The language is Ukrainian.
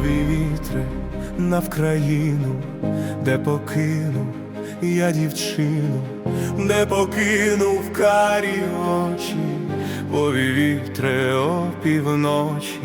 Нові вітри на країну, де покинув я дівчину, де покинув карі очі, Пові вітри о півночі.